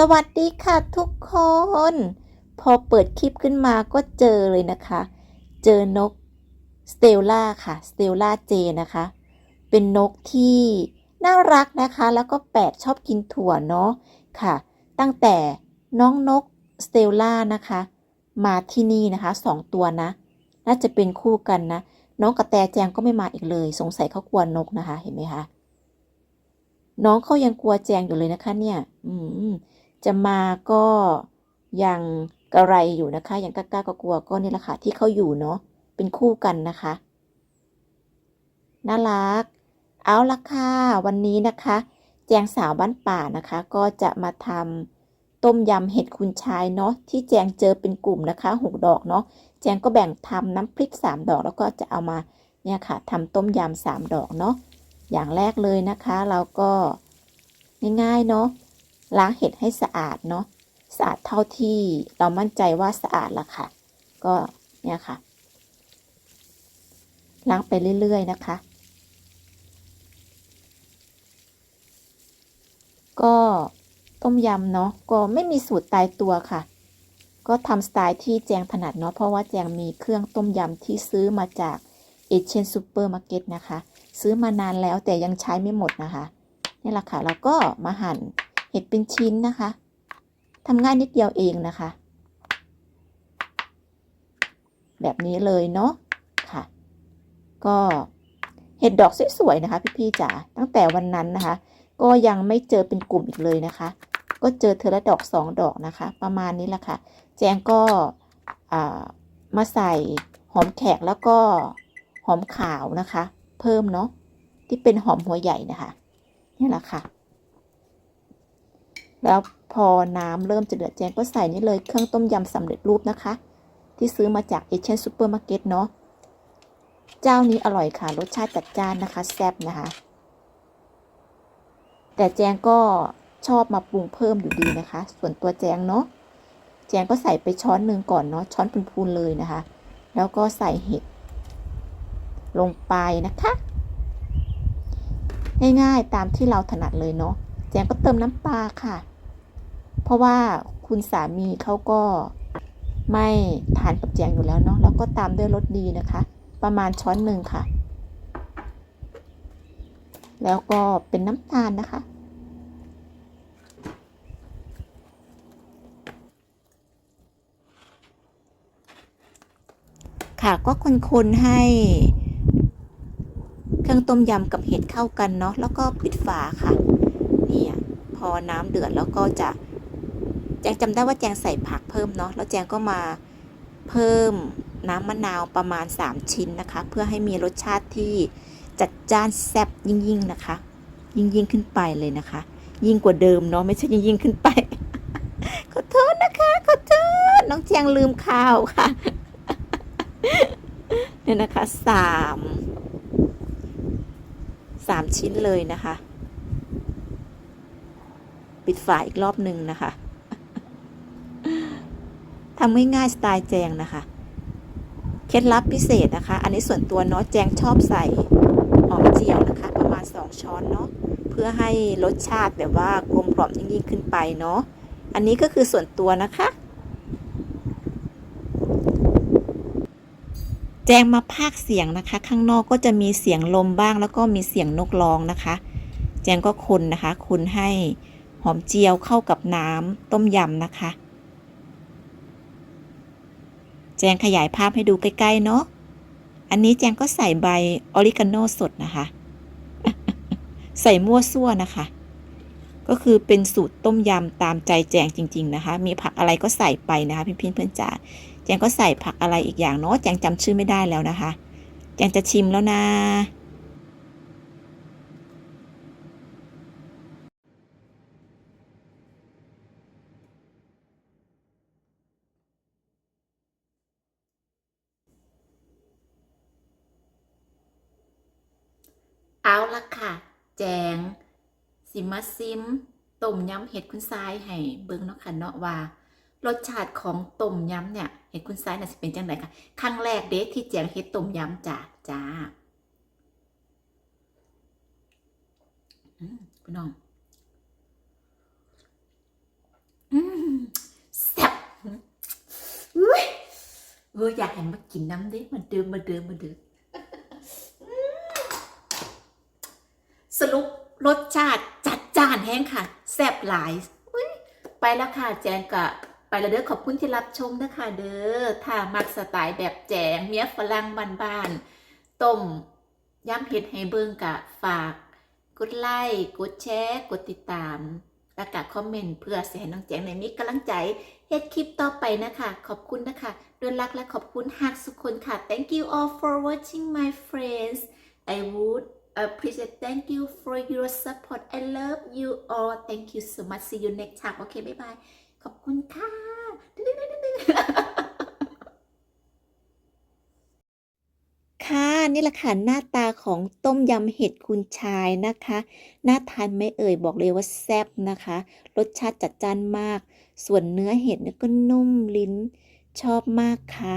สวัสดีค่ะทุกคน พอเปิดคลิปขึ้นมาก็เจอเลยนะคะ เจอนกสเตลล่าค่ะสเตลล่าเจนะคะ เป็นนกที่น่ารักนะคะ แล้วก็แปลกชอบกินถั่วเนาะค่ะ ตั้งแต่น้องนกสเตลล่านะคะ มาที่นี่นะคะสองตัวนะ น่าจะเป็นคู่กันนะ น้องกระแตแจงก็ไม่มาอีกเลย สงสัยเขากลัวนกนะคะ เห็นไหมคะน้องเขายังกลัวแจงอยู่เลยนะคะ เนี่ย อืม จะมาก็ยังกระไรอยู่นะคะ ยังกล้าก็กลัวก็นี่แหละค่ะที่เขาอยู่เนาะเป็นคู่กันนะคะ น่ารัก เอาละค่ะวันนี้นะคะ แจงสาวบ้านป่านะคะ ก็จะมาทำต้มยำเห็ดคุณชายเนาะที่แจงเจอเป็นกลุ่มนะคะหกดอกเนาะแจงก็แบ่งทำน้ำพริกสามดอกแล้วก็จะเอามาเนี่ยค่ะทำต้มยำสามดอกเนาะอย่างแรกเลยนะคะ เราก็ง่ายๆเนาะ ล้างเห็ดให้สะอาดเนาะสะอาดเท่าที่เรามั่นใจว่าสะอาดละค่ะ ก็เนี่ยค่ะ ล้างไปเรื่อยๆนะคะ ก็ต้มยำเนาะก็ไม่มีสูตรตายตัวค่ะ ก็ทำสไตล์ที่แจงถนัดเนาะเพราะว่าแจงมีเครื่องต้มยำที่ซื้อมาจากเอเชียนซูเปอร์มาร์เก็ตนะคะ ซื้อมานานแล้วแต่ยังใช้ไม่หมดนะคะ นี่แหละค่ะ แล้วก็มาหั่น เห็ดเป็นชิ้นนะคะทำง่ายนิดเดียวเองนะคะ แบบนี้เลยเนาะค่ะ ก็เห็ดดอกสวยๆนะคะ พี่ๆจ๋าตั้งแต่วันนั้นนะคะ ก็ยังไม่เจอเป็นกลุ่มอีกเลยนะคะ ก็เจอเธอละดอกสองดอกนะคะ ประมาณนี้แหละค่ะ แจงก็มาใส่หอมแขกแล้วก็หอมขาวนะคะ เพิ่มเนาะที่เป็นหอมหัวใหญ่นะคะนี่แหละค่ะ แล้วพอน้ำเริ่มจะเดือดแจงก็ใส่นี่เลยเครื่องต้มยำสำเร็จรูปนะคะ ที่ซื้อมาจากเอเชียนซูเปอร์มาร์เก็ตเนาะเจ้านี้อร่อยค่ะรสชาติจัดจ้านนะคะแซ่บนะคะ แต่แจงก็ชอบมาปรุงเพิ่มอยู่ดีนะคะ ส่วนตัวแจงเนาะแจงก็ใส่ไปช้อนหนึ่งก่อนเนาะช้อนพูนๆเลยนะคะ แล้วก็ใส่เห็ดลงไปนะคะ ง่ายๆตามที่เราถนัดเลยเนาะ แจงก็เติมน้ำปลาค่ะ เพราะว่าคุณสามีเขาก็ไม่ทานกับแจงอยู่แล้วเนาะแล้วก็ตามด้วยรสดีนะคะ ประมาณช้อนหนึ่งค่ะ แล้วก็เป็นน้ำตาลนะคะ ค่ะก็คนๆให้เครื่องต้มยำกับเห็ดเข้ากันเนาะแล้วก็ปิดฝาค่ะ นี่ยพอน้ำเดือดแล้วก็จะแจงจำได้ว่าแจงใส่ผักเพิ่มเนาะแล้วแจงก็มาเพิ่มน้ำมะนาวประมาณ 3 ชิ้นนะคะ เพื่อให้มีรสชาติที่จัดจ้านแซ่บยิ่งๆนะคะ ยิ่งยิ่งขึ้นไปเลยนะคะ ยิ่งกว่าเดิมเนาะไม่ใช่ยิ่งยิ่งขึ้นไป ขอโทษนะคะขอโทษน้องแจงลืมข้าวค่ะเนี่ยนะคะสามสามชิ้นเลยนะคะ ปิดฝาอีกรอบหนึ่งนะคะทำง่ายๆสไตล์แจงนะคะ เคล็ดลับพิเศษนะคะ อันนี้ส่วนตัวเนาะแจงชอบใส่หอมเจียวนะคะ ประมาณ 2 ช้อนเนาะเพื่อให้รสชาติแบบว่ากลมกล่อมยิ่งๆขึ้นไปเนาะอันนี้ก็คือส่วนตัวนะคะ แจงมาพากเสียงนะคะ ข้างนอกก็จะมีเสียงลมบ้าง แล้วก็มีเสียงนกร้องนะคะ แจงก็คนนะคะ คุนให้ หอมเจียวเข้ากับน้ำต้มยำนะคะ แจงขยายภาพให้ดูใกล้ ๆ เนาะ อันนี้แจงก็ใส่ใบออริกาโนสดนะคะ ใส่มั่วซั่วนะคะ ก็คือเป็นสูตรต้มยำตามใจแจงจริง ๆ นะคะ มีผักอะไรก็ใส่ไปนะคะพี่พี่เพื่อนจ๋า แจงก็ใส่ผักอะไรอีกอย่างเนาะ แจงจำชื่อไม่ได้แล้วนะคะ แจงจะชิมแล้วนะ เอาละค่ะ แจง สิมาซิมต้มยำเห็ดคุณทรายให้เบิ้งเนาะค่ะเนาะว่ารสชาติของต้มยำเนี่ย เห็ดคุณทรายน่ะจะเป็นจังไดค่ะครั้งแรกเด็ที่แจงเห็ดต้มยำจ้าจ้าพี่น้องแซ่บเว้ยเว้อยากให้มากินน้ำเดิมันเดิมมาเดิมมาเดิม สรุปรสชาติจัดจ้านแห้งค่ะ แซ่บหลาย ไปแล้วค่ะ แจงกะไปแล้วเด้อขอบคุณที่รับชมนะคะเด้อถ้ามักสไตล์แบบแจงเมียฝรั่งบ้านๆต้มย่ำเผ็ดให้เบิ่งกะฝากกดไลค์กดแชร์กดติดตามแล้วก็คอมเมนต์เพื่อแสิให้น้องแจงในมีกำลังใจเฮ็ดคลิปต่อไปนะคะ ขอบคุณนะคะด้วยรักและขอบคุณฮักสุกคนค่ะ thank you all for watching my friends I would appreciate thank you for your support I love you all thank you so much see you next time โอเคบ๊ายบาย ขอบคุณค่ะค่ะ นี่แหละค่ะ หน้าตาของต้มยำเห็ดคุณชายนะคะ น่าทานไม่เอ่ยบอกเลยว่าแซ่บนะคะ รสชาติจัดจ้านมาก ส่วนเนื้อเห็ดเนี่ยก็นุ่มลิ้นชอบมากค่ะ